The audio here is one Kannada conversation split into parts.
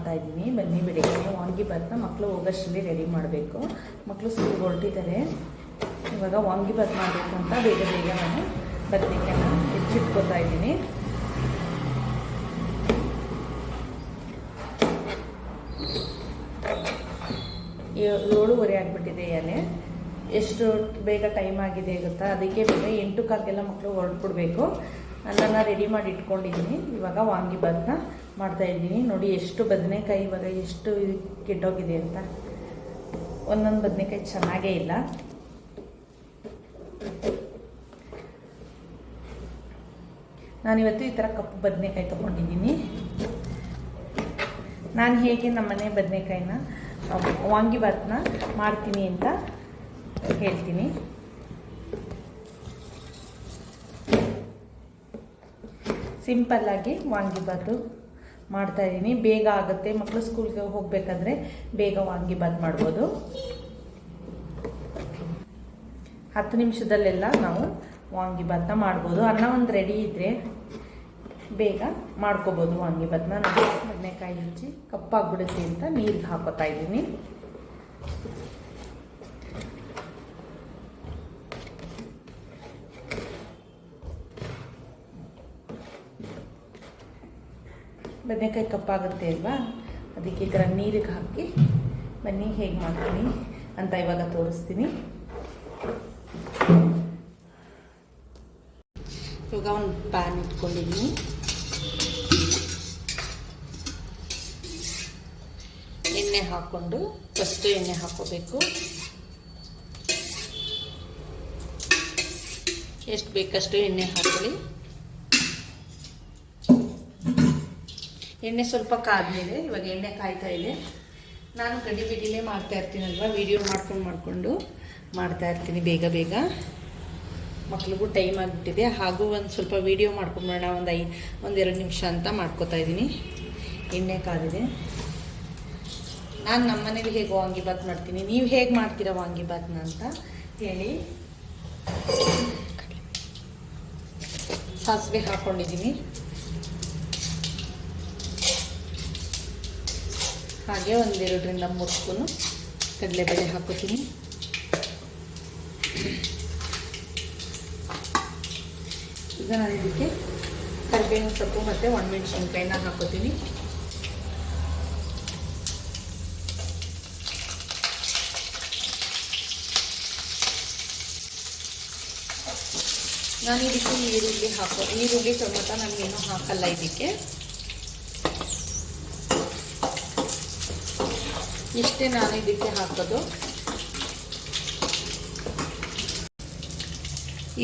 ಮಾಡ್ತಾ ಇದ್ದೀನಿ. ಬನ್ನಿ ಬೆಳಿಗ್ಗೆ ವಾಂಗಿ ಬಾತ್ನ ಮಕ್ಕಳು ಹೋಗೋಷ್ಟರಲ್ಲಿ ರೆಡಿ ಮಾಡಬೇಕು. ಮಕ್ಕಳು ಸ್ಕೂಲ್ಗೆ ಹೊರಟಿದ್ದಾರೆ. ಇವಾಗ ವಾಂಗಿ ಬಾತ್ ಮಾಡಬೇಕು ಅಂತ ಬೇಗ ಬೇಗ ನಾನು ಬದನೆಕಾಯನ್ನ ಹೆಚ್ಚಿಟ್ಕೋತಾ ಇದ್ದೀನಿ. ಏಳುವರೆ ಆಗಿಬಿಟ್ಟಿದೆ ಎಲೆ. ಎಷ್ಟು ಬೇಗ ಟೈಮ್ ಆಗಿದೆ ಗೊತ್ತಾ? ಅದಕ್ಕೆ ಬೇಗ ಎಂಟು ಕಾಲ್ಗೆಲ್ಲ ಮಕ್ಕಳು ಹೊರಟ್ಬಿಡ್ಬೇಕು. ಅನ್ನ ರೆಡಿ ಮಾಡಿ ಇಟ್ಕೊಂಡಿದ್ದೀನಿ. ಇವಾಗ ವಾಂಗಿ ಭಾತ್ನ ಮಾಡ್ತಾ ಇದ್ದೀನಿ. ನೋಡಿ, ಎಷ್ಟು ಬದನೆಕಾಯಿ ಇವಾಗ ಎಷ್ಟು ಕೆಟ್ಟೋಗಿದೆ ಅಂತ. ಒಂದೊಂದು ಬದನೆಕಾಯಿ ಚೆನ್ನಾಗೇ ಇಲ್ಲ. ನಾನಿವತ್ತು ಈ ಥರ ಕಪ್ಪು ಬದನೆಕಾಯಿ ತೊಗೊಂಡಿದ್ದೀನಿ. ನಾನು ಹೇಗೆ ನಮ್ಮನೆ ಬದನೆಕಾಯಿನ ವಾಂಗಿಬಾತ್ನ ಮಾಡ್ತೀನಿ ಅಂತ ಹೇಳ್ತೀನಿ. ಸಿಂಪಲ್ಲಾಗಿ ವಾಂಗಿಬಾತು ಮಾಡ್ತಾಯಿದ್ದೀನಿ ಬೇಗ ಆಗುತ್ತೆ. ಮಕ್ಕಳು ಸ್ಕೂಲ್ಗೆ ಹೋಗಬೇಕಾದ್ರೆ ಬೇಗ ವಾಂಗಿಬಾತ್ ಮಾಡ್ಬೋದು. ಹತ್ತು ನಿಮಿಷದಲ್ಲೆಲ್ಲ ನಾವು ವಾಂಗಿಬಾತ್ನ ಮಾಡ್ಬೋದು. ಅನ್ನ ಒಂದು ರೆಡಿ ಇದ್ದರೆ ಬೇಗ ಮಾಡ್ಕೋಬೋದು ವಾಂಗಿಬಾತ್ನ ನಾನು ಬದನೆಕಾಯಿ ಹಚ್ಚಿ ಕಪ್ಪಾಗ್ಬಿಡುತ್ತೆ ಅಂತ ನೀರಿಗೆ ಹಾಕೋತಾ ಇದ್ದೀನಿ. ಬದನೆಕಾಯಿ ಕಪ್ಪಾಗುತ್ತೆ ಅಲ್ವಾ? ಅದಕ್ಕೆ ಈ ಥರ ನೀರಿಗೆ ಹಾಕಿ ಬನ್ನಿ, ಹೇಗೆ ಮಾಡ್ತೀನಿ ಅಂತ ಇವಾಗ ತೋರಿಸ್ತೀನಿ. ಇವಾಗ ಒಂದು ಪ್ಯಾನ್ ಇಟ್ಕೊಂಡಿದ್ದೀನಿ. ಎಣ್ಣೆ ಹಾಕ್ಕೊಂಡು ಫಸ್ಟು ಎಣ್ಣೆ ಹಾಕೋಬೇಕು ಎಷ್ಟು ಬೇಕಷ್ಟು ಎಣ್ಣೆ ಹಾಕೊಳ್ಳಿ ಎಣ್ಣೆ ಸ್ವಲ್ಪ ಕಾದ್ಮೇಲೆ, ಇವಾಗ ಎಣ್ಣೆ ಕಾಯ್ತಾ ಇದೆ. ನಾನು ಗಡಿ ಬಿಡಿಲೇ ಮಾಡ್ತಾ ಇರ್ತೀನಲ್ವ ವಿಡಿಯೋ ಮಾಡ್ಕೊಂಡು ಮಾಡಿಕೊಂಡು ಮಾಡ್ತಾ ಇರ್ತೀನಿ ಬೇಗ ಬೇಗ. ಮಕ್ಳಿಗೂ ಟೈಮ್ ಆಗಿಬಿಟ್ಟಿದೆ. ಹಾಗೂ ಒಂದು ಸ್ವಲ್ಪ ವೀಡಿಯೋ ಮಾಡ್ಕೊಂಬೋಣ ಒಂದು ಐ ಒಂದೆರಡು ನಿಮಿಷ ಅಂತ ಮಾಡ್ಕೋತಾ ಇದ್ದೀನಿ. ಎಣ್ಣೆ ಕಾದಿದೆ. ನಾನು ನಮ್ಮ ಮನೇಲಿ ಹೇಗೆ ವಾಂಗಿಬಾತ್ ಮಾಡ್ತೀನಿ. ನೀವು ಹೇಗೆ ಮಾಡ್ತೀರಾ ವಾಂಗಿಬಾತ್ನ ಅಂತ ಹೇಳಿ. ಸಾಸಿವೆ ಹಾಕ್ಕೊಂಡಿದ್ದೀನಿ ಹಾಗೆ ಒಂದೆರಡರಿಂದ ಮೂರು ಸ್ಪೂನು ಕಡಲೆಬೇಳೆ ಹಾಕೋತೀನಿ ಈಗ ನಾನು ಇದಕ್ಕೆ ಕರಿಬೇವಿನ ಸೊಪ್ಪು ಮತ್ತು ಒಣಮೆಣಸಿನ್ಕಾಯಿನ ಹಾಕೋತೀನಿ ನಾನು ಇದಕ್ಕೆ ಈರುಳ್ಳಿ ಹಾಕೋ ಈರುಳ್ಳಿ ಟೊಮೆಟೊ ನನಗೇನು ಹಾಕಲ್ಲ ಇದಕ್ಕೆ. ಇಷ್ಟೇ ನಾನು ಇದಕ್ಕೆ ಹಾಕೋದು.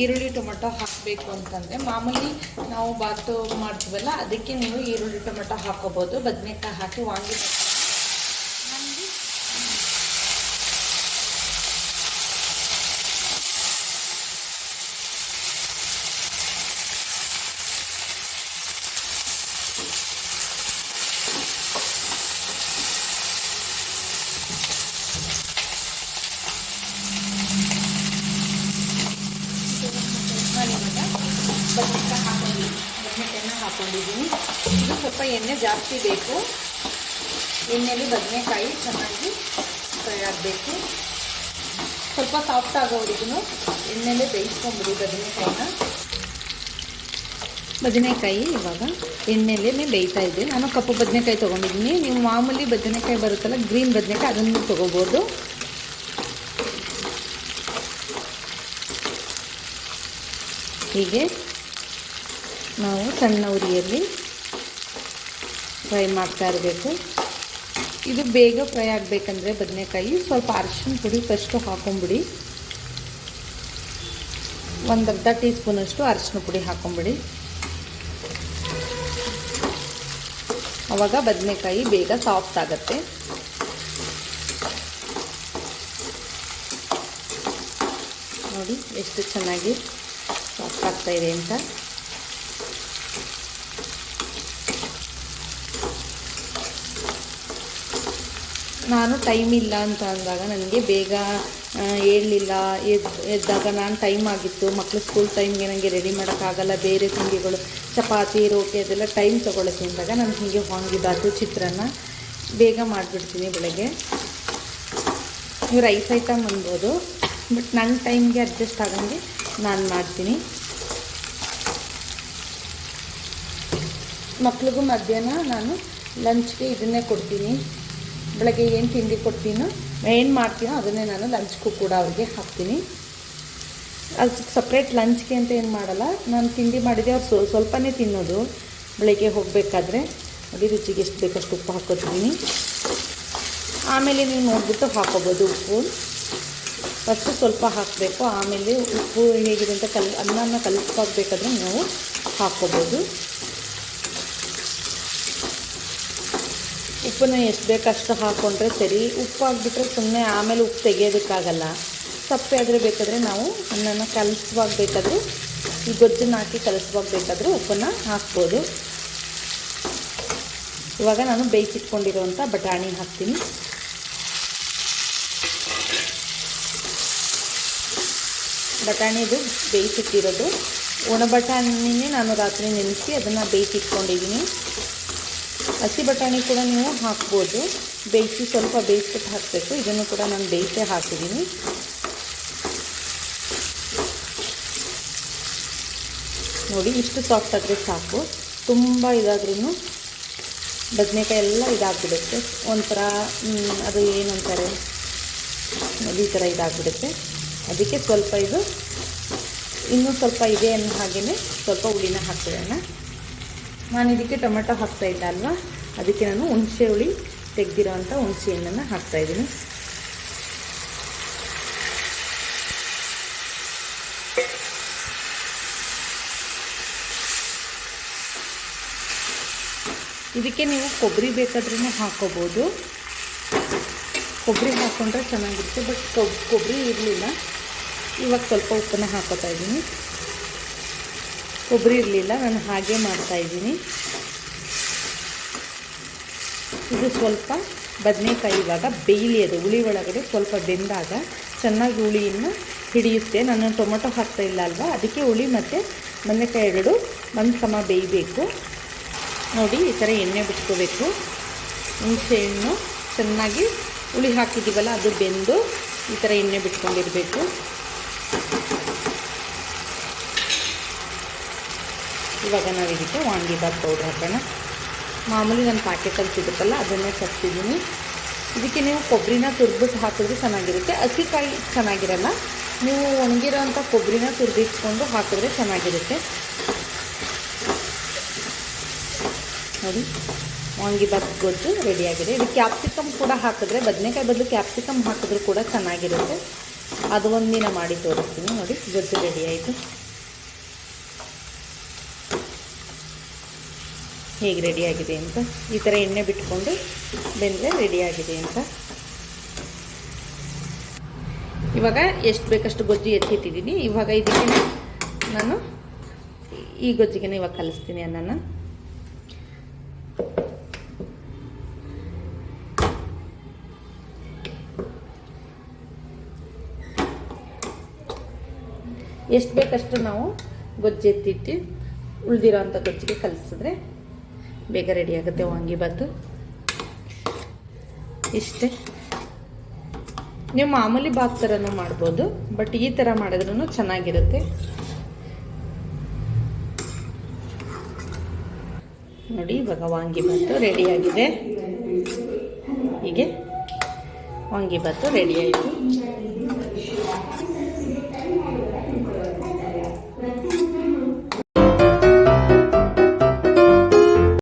ಈರುಳ್ಳಿ ಟೊಮೆಟೊ ಹಾಕಬೇಕು ಅಂತಂದರೆ ಮಾಮೂಲಿ ನಾವು ಬಾತು ಮಾಡ್ತೀವಲ್ಲ, ಅದಕ್ಕೆ ನೀವು ಈರುಳ್ಳಿ ಟೊಮೆಟೊ ಹಾಕೋಬೋದು. ಬದನೆಕಾಯಿ ಹಾಕಿ ವಾಂಗಿ ನನಗೆ ನಾನಿವಾಗ ಬದನೆಕಾಯಿ ಹಾಕೊಂಡು ಹಾಕೊಂಡಿದ್ದೀನಿ ಇದು ಸ್ವಲ್ಪ ಎಣ್ಣೆ ಜಾಸ್ತಿ ಬೇಕು. ಎಣ್ಣೆಯಲ್ಲಿ ಬದನೆಕಾಯಿ ಚೆನ್ನಾಗಿ ಫ್ರೈ ಆಗಬೇಕು. ಸ್ವಲ್ಪ ಸಾಫ್ಟ್ ಆಗೋವರೆಗೂ ಎಣ್ಣೆಯಲ್ಲೇ ಬೇಯಿಸ್ಕೊಂಬಿಡಿ ಬದನೆಕಾಯಿನ. ಬದನೆಕಾಯಿ ಇವಾಗ ಎಣ್ಣೆಯಲ್ಲೇ ಬೇಯ್ತಾ ಇದೆ. ನಾನು ಕಪ್ಪು ಬದನೆಕಾಯಿ ತೊಗೊಂಡಿದ್ದೀನಿ. ನೀವು ಮಾಮೂಲಿ ಬದನೆಕಾಯಿ ಬರುತ್ತಲ್ಲ, ಗ್ರೀನ್ ಬದನೆಕಾಯಿ ಅದನ್ನು ತೊಗೋಬೋದು. ಹೀಗೆ ನಾವು ಸಣ್ಣ ಉರಿಯಲ್ಲಿ ಫ್ರೈ ಮಾಡ್ತಾ ಇರಬೇಕು. ಇದು ಬೇಗ ಫ್ರೈ ಆಗಬೇಕಂದ್ರೆ ಬದನೆಕಾಯಿ, ಸ್ವಲ್ಪ ಅರಿಶಿನ ಪುಡಿ ಫಸ್ಟು ಹಾಕೊಂಬಿಡಿ. ಒಂದು ಅರ್ಧ ಟೀ ಸ್ಪೂನಷ್ಟು ಅರಿಶಿನ ಪುಡಿ ಹಾಕೊಂಬಿಡಿ. ಆವಾಗ ಬದನೆಕಾಯಿ ಬೇಗ ಸಾಫ್ಟ್ ಆಗುತ್ತೆ. ನೋಡಿ ಎಷ್ಟು ಚೆನ್ನಾಗಿ ಸಾಫ್ಟ್ ಆಗ್ತಾ ಇದೆ ಅಂತ. ನಾನು ಟೈಮ್ ಇಲ್ಲ ಅಂತ ಅಂದಾಗ ನನಗೆ ಬೇಗ ಹೇಳಲಿಲ್ಲ ಎದ್ದು ಎದ್ದಾಗ ನಾನು ಟೈಮ್ ಆಗಿತ್ತು. ಮಕ್ಕಳು ಸ್ಕೂಲ್ ಟೈಮ್ಗೆ ನನಗೆ ರೆಡಿ ಮಾಡೋಕ್ಕಾಗಲ್ಲ ಬೇರೆ ತಿಂಡಿಗಳು, ಚಪಾತಿ, ರೋಟಿ ಅದೆಲ್ಲ ಟೈಮ್ ತೊಗೊಳುತ್ತೆ ಅಂದಾಗ ನಾನು ಹೀಗೆ ವಾಂಗಿಬಾತು ಚಿತ್ರಾನ್ನ ಬೇಗ ಮಾಡಿಬಿಡ್ತೀನಿ ಬೆಳಗ್ಗೆ. ನೀವು ರೈಸ್ ಐಟಮ್ ಅನ್ಬೋದು ಬಟ್ ನನ್ನ ಟೈಮ್ಗೆ ಅಡ್ಜಸ್ಟ್ ಆಗಂಗೆ ನಾನು ಮಾಡ್ತೀನಿ. ಮಕ್ಳಿಗೂ ಮಧ್ಯಾಹ್ನ ನಾನು ಲಂಚ್ಗೆ ಇದನ್ನೇ ಕೊಡ್ತೀನಿ. ಬೆಳಗ್ಗೆ ಏನು ತಿಂಡಿ ಕೊಡ್ತೀನೋ, ಏನು ಮಾಡ್ತೀನೋ ಅದನ್ನೇ ನಾನು ಲಂಚ್ಗೂ ಕೂಡ ಅವ್ರಿಗೆ ಹಾಕ್ತೀನಿ. ಅದು ಸಪ್ರೇಟ್ ಲಂಚ್ಗೆ ಅಂತ ಏನು ಮಾಡಲ್ಲ, ನಾನು ತಿಂಡಿ ಮಾಡಿದೆ, ಅವ್ರು ಸ್ವ ಸ್ವಲ್ಪನೇ ತಿನ್ನೋದು. ಬೆಳಗ್ಗೆ ಹೋಗಬೇಕಾದ್ರೆ ಅದೇ ರುಚಿಗೆ ಎಷ್ಟು ಬೇಕಷ್ಟು ಉಪ್ಪು ಹಾಕೋತೀನಿ ಆಮೇಲೆ ನೀವು ನೋಡಿಬಿಟ್ಟು ಹಾಕೋಬೋದು ಉಪ್ಪು. ಫಸ್ಟು ಸ್ವಲ್ಪ ಹಾಕಬೇಕು, ಆಮೇಲೆ ಉಪ್ಪು ಹೇಗಿದೆ ಅಂತ ಕಲ್ ಅನ್ನನ ಕಲಿಸ್ಕೋಬೇಕಾದ್ರೆ ನಾವು ಹಾಕ್ಕೋಬೋದು ಉಪ್ಪನ್ನ ಎಷ್ಟು ಬೇಕಷ್ಟು ಹಾಕ್ಕೊಂಡ್ರೆ ಸರಿ ಉಪ್ಪು ಹಾಕ್ಬಿಟ್ರೆ ಸುಮ್ಮನೆ ಆಮೇಲೆ ಉಪ್ಪು ತೆಗೆಯೋದಕ್ಕಾಗಲ್ಲ. ಸಪ್ಪೆ ಆದರೆ ಬೇಕಾದರೆ ನಾವು ಅನ್ನನ ಕಲಿಸುವಾಗ ಬೇಕಾದರೆ ಈ ಗೊಜ್ಜನ್ನು ಹಾಕಿ ಕಲಿಸುವಾಗ ಬೇಕಾದರೆ ಉಪ್ಪನ್ನು ಹಾಕ್ಬೋದು. ಇವಾಗ ನಾನು ಬೇಯಿಸಿಟ್ಕೊಂಡಿರೋವಂಥ ಬಟಾಣಿ ಹಾಕ್ತೀನಿ. ಬಟಾಣಿದು ಬೇಯಿಸಿಟ್ಟಿರೋದು. ಒಣ ಬಟಾಣಿನೇ ನಾನು ರಾತ್ರಿ ನೆನೆಸಿ ಅದನ್ನು ಬೇಯಿಸಿಟ್ಕೊಂಡಿದ್ದೀನಿ. ಹಸಿ ಬಟಾಣಿ ಕೂಡ ನೀವು ಹಾಕ್ಬೋದು. ಬೇಯಿಸಿ ಸ್ವಲ್ಪ ಬೇಯಿಸ್ಬಿಟ್ಟು ಹಾಕಬೇಕು. ಇದನ್ನು ಕೂಡ ನಾನು ಬೇಯಿಸಿ ಹಾಕಿದ್ದೀನಿ. ನೋಡಿ, ಇಷ್ಟು ಸಾಫ್ಟ್ ಆದರೆ ಸಾಕು. ತುಂಬ ಇದಾದ್ರೂ ಬದನೆಕಾಯಿ ಎಲ್ಲ ಇದಾಗ್ಬಿಡುತ್ತೆ. ಒಂಥರ ಅದು ಏನು ಅಂತಾರೆ ಈ ಥರ ಇದಾಗ್ಬಿಡುತ್ತೆ. ಅದಕ್ಕೆ ಸ್ವಲ್ಪ ಇದು, ಇನ್ನೂ ಸ್ವಲ್ಪ ಇದೆ ಅನ್ನೋ ಹಾಗೆಯೇ ಸ್ವಲ್ಪ ಹುಳಿನ ಹಾಕ್ಬಿಡೋಣ. ನಾನು ಇದಕ್ಕೆ ಟೊಮೆಟೊ ಹಾಕ್ತಾ ಇಲ್ಲ ಅಲ್ವಾ? ಅದಕ್ಕೆ ನಾನು ಹುಣಸೆ ಹುಳಿ ತೆಗೆದಿರೋವಂಥ ಹುಣಸೆ ಹಣ್ಣನ್ನು ಹಾಕ್ತಾಯಿದ್ದೀನಿ ಇದಕ್ಕೆ ನೀವು ಕೊಬ್ಬರಿ ಬೇಕಾದ್ರೂ ಹಾಕೋಬೋದು. ಕೊಬ್ಬರಿ ಹಾಕ್ಕೊಂಡ್ರೆ ಚೆನ್ನಾಗಿರುತ್ತೆ, ಬಟ್ ಕೊಬ್ ಕೊಬ್ಬರಿ ಇರಲಿಲ್ಲ. ಇವಾಗ ಸ್ವಲ್ಪ ಉಪ್ಪನ್ನು ಹಾಕೋತಾ ಇದ್ದೀನಿ. ಕೊಬ್ಬರಿ ಇರಲಿಲ್ಲ, ನಾನು ಹಾಗೆ ಮಾಡ್ತಾಯಿದ್ದೀನಿ ಇದು ಸ್ವಲ್ಪ ಬದನೆಕಾಯಿ ಇವಾಗ ಬೇಯಲಿ ಅದು, ಹುಳಿ ಒಳಗಡೆ ಸ್ವಲ್ಪ ಬೆಂದಾಗ ಚೆನ್ನಾಗಿ ಹುಳಿಯನ್ನು ಹಿಡಿಯುತ್ತೆ. ನಾನು ಟೊಮೊಟೊ ಹಾಕ್ತಾ ಇಲ್ಲ ಅಲ್ವಾ? ಅದಕ್ಕೆ ಹುಳಿ ಮತ್ತು ಬದನೆಕಾಯಿ ಎರಡು ಒಂದು ಸಮ ಬೇಯಬೇಕು. ನೋಡಿ, ಈ ಥರ ಎಣ್ಣೆ ಬಿಟ್ಕೋಬೇಕು. ಹುಣಸೆ ಹಣ್ಣು ಚೆನ್ನಾಗಿ ಹುಳಿ ಹಾಕಿದ್ದೀವಲ್ಲ, ಅದು ಬೆಂದು ಈ ಥರ ಎಣ್ಣೆ ಬಿಟ್ಕೊಂಡಿರಬೇಕು. ಇವಾಗ ನಾವು ಇದಕ್ಕೆ ವಾಂಗಿಬಾತ್ ಪೌಡ್ರ್ ಹಾಕೋಣ. ಮಾಮೂಲಿ ನನ್ನ ಪ್ಯಾಕೆಟಲ್ಲಿ ಸಿಗುತ್ತಲ್ಲ, ಅದನ್ನೇ ತರಿಸಿದ್ದೀನಿ. ಇದಕ್ಕೆ ನೀವು ಕೊಬ್ಬರಿನ ತುರ್ಬಿಟ್ಟು ಹಾಕಿದ್ರೆ ಚೆನ್ನಾಗಿರುತ್ತೆ. ಹಸಿಕಾಯಿ ಚೆನ್ನಾಗಿರಲ್ಲ, ನೀವು ಒಣಗಿರೋಂಥ ಕೊಬ್ಬರಿನ ತುರ್ಬಿಟ್ಕೊಂಡು ಹಾಕಿದ್ರೆ ಚೆನ್ನಾಗಿರುತ್ತೆ. ನೋಡಿ ವಾಂಗಿಬಾತ್ ಗೊಜ್ಜು ರೆಡಿಯಾಗಿದೆ. ಇದು ಕ್ಯಾಪ್ಸಿಕಮ್ ಕೂಡ ಹಾಕಿದ್ರೆ, ಬದನೆಕಾಯಿ ಬದಲು ಕ್ಯಾಪ್ಸಿಕಮ್ ಹಾಕಿದ್ರೂ ಕೂಡ ಚೆನ್ನಾಗಿರುತ್ತೆ. ಅದು ಒಂದಿನ ಮಾಡಿ ತೋರಿಸ್ತೀನಿ ನೋಡಿ, ಗೊಜ್ಜು ರೆಡಿ ಆಯಿತು. ಹೇಗೆ ರೆಡಿಯಾಗಿದೆ ಅಂತ ಈ ಥರ ಎಣ್ಣೆ ಬಿಟ್ಕೊಂಡು ಬೆಂದರೆ ರೆಡಿಯಾಗಿದೆ ಅಂತ. ಇವಾಗ ಎಷ್ಟು ಬೇಕಷ್ಟು ಗೊಜ್ಜು ಎತ್ತಿಟ್ಟಿದ್ದೀನಿ ಇವಾಗ ಇದಕ್ಕೆ ನಾನು ಈ ಗೊಜ್ಜಿಗೆ ಇವಾಗ ಕಲಿಸ್ತೀನಿ ಅನ್ನನ. ಎಷ್ಟು ಬೇಕಷ್ಟು ನಾವು ಗೊಜ್ಜು ಎತ್ತಿಟ್ಟು ಉಳಿದಿರೋ ಅಂಥ ಗೊಜ್ಜಿಗೆ ಕಲಿಸಿದ್ರೆ ಬೇಗ ರೆಡಿ ಆಗುತ್ತೆ ವಾಂಗಿಬಾತು ಇಷ್ಟೇ. ನೀವು ಮಾಮೂಲಿ ಬಾತ್ ಥರನೂ ಮಾಡ್ಬೋದು ಬಟ್ ಈ ಥರ ಮಾಡಿದ್ರೂ ಚೆನ್ನಾಗಿರುತ್ತೆ. ನೋಡಿ, ಇವಾಗ ವಾಂಗಿಬಾತು ರೆಡಿಯಾಗಿದೆ ಹೀಗೆ. ವಾಂಗಿಬಾತು ರೆಡಿ ಆಯಿತು.